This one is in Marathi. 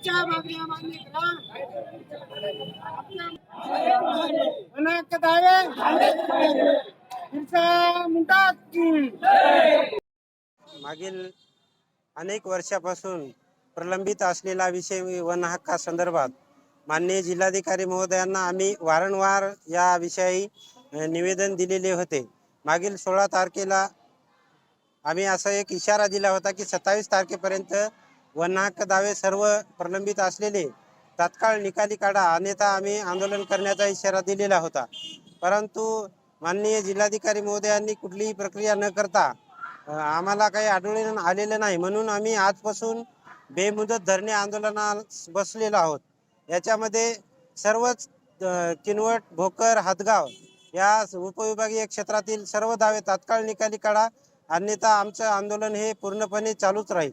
आमच्या मागण्या मान्य करा अनेक दावे. बिरसा मुंडा की मागील अनेक वर्षापासून प्रलंबित असलेला विषय वन हक्कासंदर्भात माननीय जिल्हाधिकारी महोदयांना आम्ही वारंवार या विषयी निवेदन दिलेले होते. मागील सोळा तारखेला आम्ही असा एक इशारा दिला होता की सत्तावीस तारखेपर्यंत व नाक दावे सर्व प्रलंबित असलेले तात्काळ निकाली काढा अन्यथा आम्ही आंदोलन करण्याचा इशारा दिलेला होता. परंतु माननीय जिल्हाधिकारी महोदयांनी कुठलीही प्रक्रिया न करता आम्हाला काही आढळून आलेलं नाही. म्हणून आम्ही आजपासून बेमुदत धरणे आंदोलनास बसलेलो आहोत. याच्यामध्ये सर्वच किनवट भोकर हातगाव या उपविभागीय क्षेत्रातील सर्व दावे तात्काळ निकाली काढा अन्यथा आमचं आंदोलन हे पूर्णपणे चालूच राहील.